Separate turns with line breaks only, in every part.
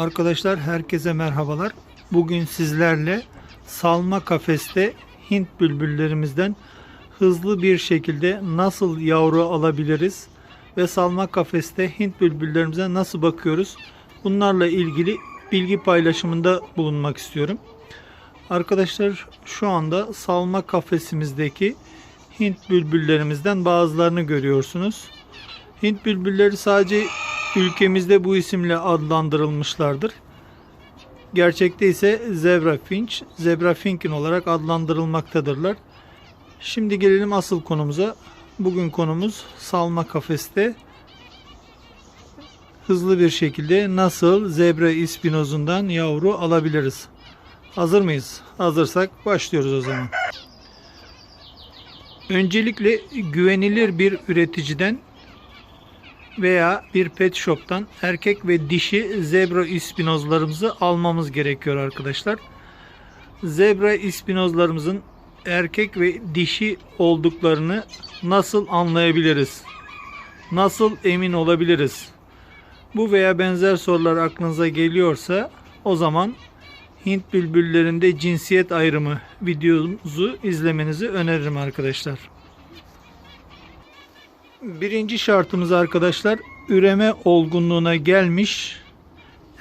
Arkadaşlar herkese merhabalar. Bugün sizlerle salma kafeste Hint bülbüllerimizden hızlı bir şekilde nasıl yavru alabiliriz ve salma kafeste Hint bülbüllerimize nasıl bakıyoruz? Bunlarla ilgili bilgi paylaşımında bulunmak istiyorum. Arkadaşlar şu anda salma kafesimizdeki Hint bülbüllerimizden bazılarını görüyorsunuz. Hint bülbülleri sadece ülkemizde bu isimle adlandırılmışlardır. Gerçekte ise zebra finch, zebra finkin olarak adlandırılmaktadırlar. Şimdi gelelim asıl konumuza. Bugün konumuz salma kafeste hızlı bir şekilde nasıl zebra ispinozundan yavru alabiliriz? Hazır mıyız? Hazırsak başlıyoruz o zaman. Öncelikle güvenilir bir üreticiden veya bir pet shop'tan erkek ve dişi zebra ispinozlarımızı almamız gerekiyor arkadaşlar. Zebra ispinozlarımızın erkek ve dişi olduklarını nasıl anlayabiliriz? Nasıl emin olabiliriz? Bu veya benzer sorular aklınıza geliyorsa o zaman Hint bülbüllerinde cinsiyet ayrımı videomuzu izlemenizi öneririm arkadaşlar. Birinci şartımız arkadaşlar üreme olgunluğuna gelmiş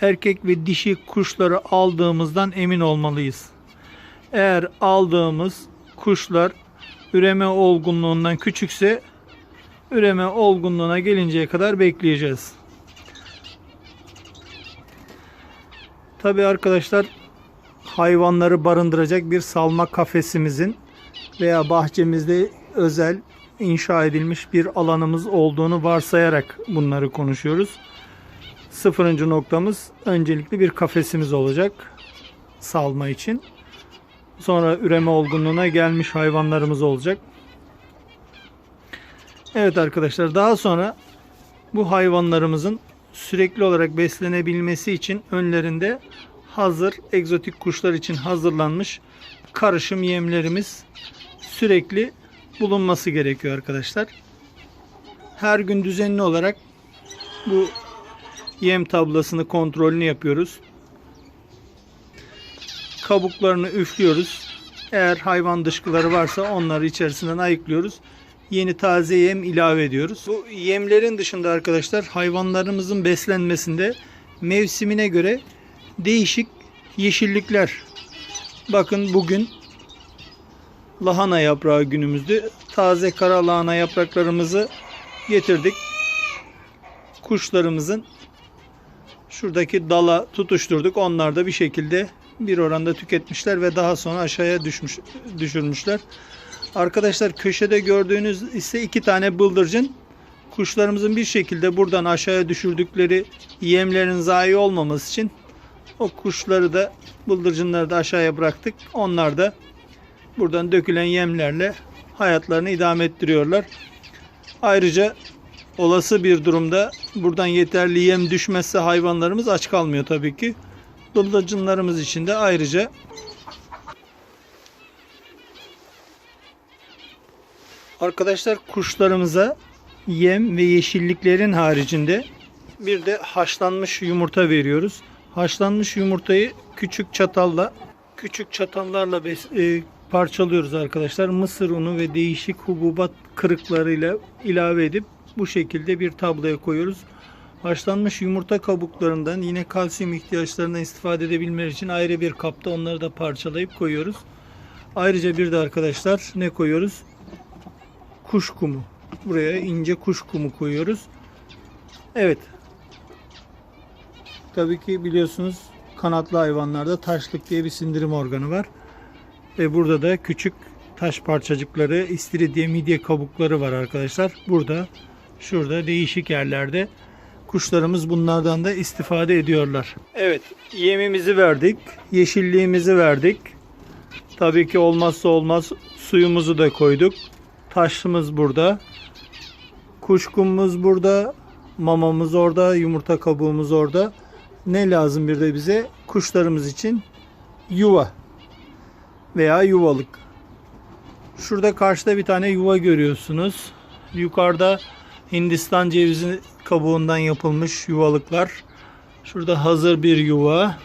erkek ve dişi kuşları aldığımızdan emin olmalıyız. Eğer aldığımız kuşlar üreme olgunluğundan küçükse üreme olgunluğuna gelinceye kadar bekleyeceğiz. Tabi arkadaşlar hayvanları barındıracak bir salma kafesimizin veya bahçemizde özel inşa edilmiş bir alanımız olduğunu varsayarak bunları konuşuyoruz. Sıfırıncı noktamız öncelikli bir kafesimiz olacak salma için. Sonra üreme olgunluğuna gelmiş hayvanlarımız olacak. Evet arkadaşlar daha sonra bu hayvanlarımızın sürekli olarak beslenebilmesi için önlerinde hazır egzotik kuşlar için hazırlanmış karışım yemlerimiz sürekli bulunması gerekiyor arkadaşlar. Her gün düzenli olarak bu yem tablasını kontrolünü yapıyoruz. Kabuklarını üflüyoruz. Eğer hayvan dışkıları varsa onları içerisinden ayıklıyoruz. Yeni taze yem ilave ediyoruz. Bu yemlerin dışında arkadaşlar hayvanlarımızın beslenmesinde mevsimine göre değişik yeşillikler. Bakın bugün lahana yaprağı günümüzdü. Taze kara lahana yapraklarımızı getirdik. Kuşlarımızın şuradaki dala tutuşturduk. Onlar da bir şekilde bir oranda tüketmişler ve daha sonra aşağıya düşmüş düşürmüşler. Arkadaşlar köşede gördüğünüz ise iki tane bıldırcın. Kuşlarımızın bir şekilde buradan aşağıya düşürdükleri yemlerin zayi olmaması için o kuşları da bıldırcınları da aşağıya bıraktık. Onlar da buradan dökülen yemlerle hayatlarını idame ettiriyorlar. Ayrıca olası bir durumda buradan yeterli yem düşmezse hayvanlarımız aç kalmıyor tabii ki. Bıldırcınlarımız için de ayrıca Arkadaşlar kuşlarımıza yem ve yeşilliklerin haricinde bir de haşlanmış yumurta veriyoruz. Haşlanmış yumurtayı küçük çatalla küçük çatallarla bes- e, parçalıyoruz arkadaşlar. Mısır unu ve değişik hububat kırıklarıyla ilave edip bu şekilde bir tabloya koyuyoruz. Haşlanmış yumurta kabuklarından yine kalsiyum ihtiyaçlarından istifade edebilmeleri için ayrı bir kapta onları da parçalayıp koyuyoruz. Ayrıca bir de arkadaşlar ne koyuyoruz? Kuş kumu. Buraya ince kuş kumu koyuyoruz. Evet. Tabii ki biliyorsunuz kanatlı hayvanlarda taşlık diye bir sindirim organı var. Ve burada da küçük taş parçacıkları, istiridye, midye kabukları var arkadaşlar. Burada, şurada değişik yerlerde kuşlarımız bunlardan da istifade ediyorlar. Evet, yemimizi verdik, yeşilliğimizi verdik. Tabii ki olmazsa olmaz suyumuzu da koyduk. Taşlımız burada. Kuşkumuz burada. Mamamız orada. Yumurta kabuğumuz orada. Ne lazım bir de bize? Kuşlarımız için yuva veya yuvalık. Şurada karşıda bir tane yuva görüyorsunuz. Yukarıda Hindistan cevizi kabuğundan yapılmış yuvalıklar. Şurada hazır bir yuva.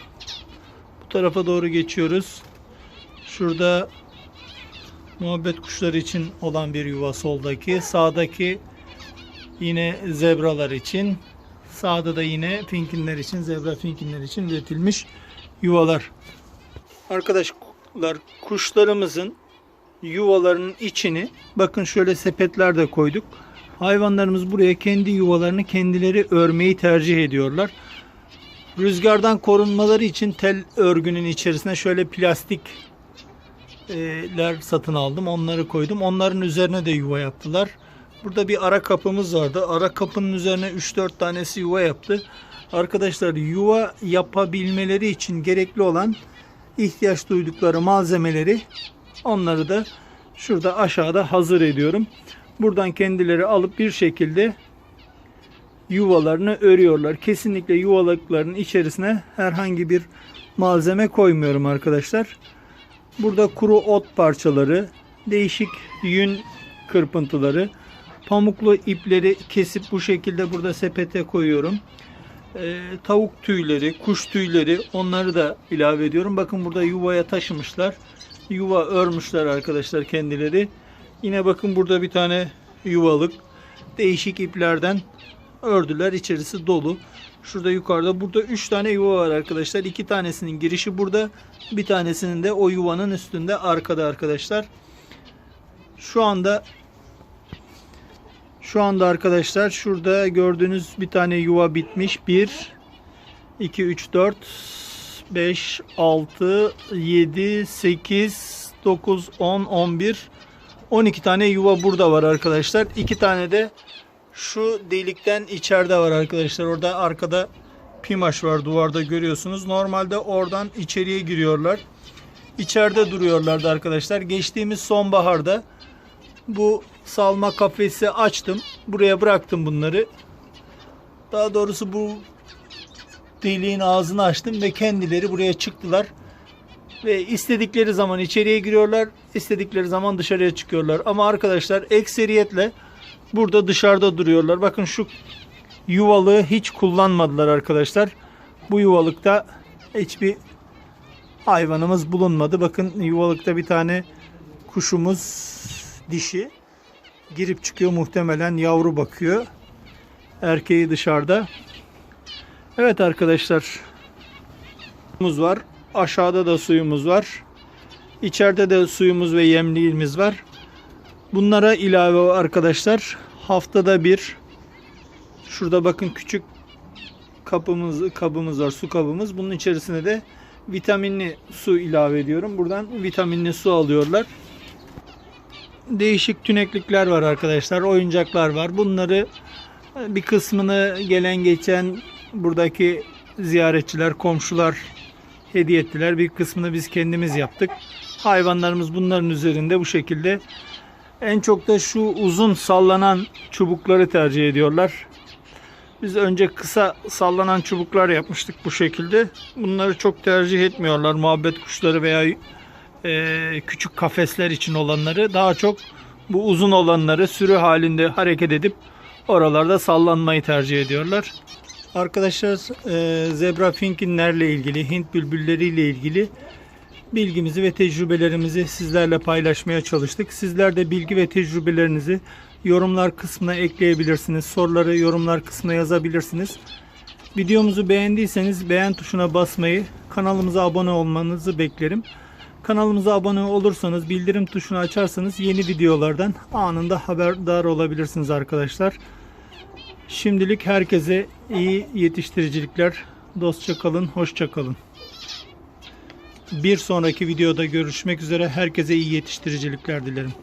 Bu tarafa doğru geçiyoruz. Şurada muhabbet kuşları için olan bir yuva soldaki. Sağdaki yine zebralar için. Sağda da yine finkinler için, zebra finkinler için üretilmiş yuvalar. Arkadaşlar kuşlarımızın yuvalarının içini bakın şöyle sepetler de koyduk. Hayvanlarımız buraya kendi yuvalarını kendileri örmeyi tercih ediyorlar. Rüzgardan korunmaları için tel örgünün içerisine şöyle plastikler satın aldım. Onları koydum. Onların üzerine de yuva yaptılar. Burada bir ara kapımız vardı. Ara kapının üzerine 3-4 tanesi yuva yaptı. Arkadaşlar yuva yapabilmeleri için gerekli olan ihtiyaç duydukları malzemeleri onları da şurada aşağıda hazır ediyorum. Buradan kendileri alıp bir şekilde yuvalarını örüyorlar. Kesinlikle yuvalıkların içerisine herhangi bir malzeme koymuyorum arkadaşlar. Burada kuru ot parçaları, değişik yün kırpıntıları, pamuklu ipleri kesip bu şekilde burada sepete koyuyorum. Ee, tavuk tüyleri, kuş tüyleri onları da ilave ediyorum. Bakın burada yuvaya taşımışlar. Yuva örmüşler arkadaşlar kendileri. Yine bakın burada bir tane yuvalık. Değişik iplerden ördüler. İçerisi dolu. Şurada yukarıda burada 3 tane yuva var arkadaşlar. 2 tanesinin girişi burada. Bir tanesinin de o yuvanın üstünde arkada arkadaşlar. Şu anda şu anda arkadaşlar şurada gördüğünüz bir tane yuva bitmiş. 1 2 3 4 5 6 7 8 9 10 11 12 tane yuva burada var arkadaşlar. 2 tane de şu delikten içeride var arkadaşlar. Orada arkada pimaş var duvarda görüyorsunuz. Normalde oradan içeriye giriyorlar. İçeride duruyorlardı arkadaşlar. Geçtiğimiz sonbaharda bu salma kafesi açtım. Buraya bıraktım bunları. Daha doğrusu bu deliğin ağzını açtım ve kendileri buraya çıktılar. Ve istedikleri zaman içeriye giriyorlar, istedikleri zaman dışarıya çıkıyorlar. Ama arkadaşlar ekseriyetle burada dışarıda duruyorlar. Bakın şu yuvalığı hiç kullanmadılar arkadaşlar. Bu yuvalıkta hiçbir hayvanımız bulunmadı. Bakın yuvalıkta bir tane kuşumuz dişi girip çıkıyor muhtemelen yavru bakıyor. Erkeği dışarıda. Evet arkadaşlar. Suyumuz var. Aşağıda da suyumuz var. İçeride de suyumuz ve yemliğimiz var. Bunlara ilave arkadaşlar haftada bir şurada bakın küçük kapımız kabımız var su kabımız. Bunun içerisine de vitaminli su ilave ediyorum. Buradan vitaminli su alıyorlar. Değişik tüneklikler var arkadaşlar. Oyuncaklar var. Bunları bir kısmını gelen geçen buradaki ziyaretçiler, komşular hediye ettiler. Bir kısmını biz kendimiz yaptık. Hayvanlarımız bunların üzerinde bu şekilde. En çok da şu uzun sallanan çubukları tercih ediyorlar. Biz önce kısa sallanan çubuklar yapmıştık bu şekilde. Bunları çok tercih etmiyorlar. Muhabbet kuşları veya e, küçük kafesler için olanları. Daha çok bu uzun olanları sürü halinde hareket edip oralarda sallanmayı tercih ediyorlar. Arkadaşlar e, zebra finkinlerle ilgili, Hint bülbülleriyle ilgili bilgimizi ve tecrübelerimizi sizlerle paylaşmaya çalıştık. Sizler de bilgi ve tecrübelerinizi yorumlar kısmına ekleyebilirsiniz. Soruları yorumlar kısmına yazabilirsiniz. Videomuzu beğendiyseniz beğen tuşuna basmayı, kanalımıza abone olmanızı beklerim. Kanalımıza abone olursanız, bildirim tuşunu açarsanız yeni videolardan anında haberdar olabilirsiniz arkadaşlar. Şimdilik herkese iyi yetiştiricilikler. Dostça kalın, hoşça kalın. Bir sonraki videoda görüşmek üzere. Herkese iyi yetiştiricilikler dilerim.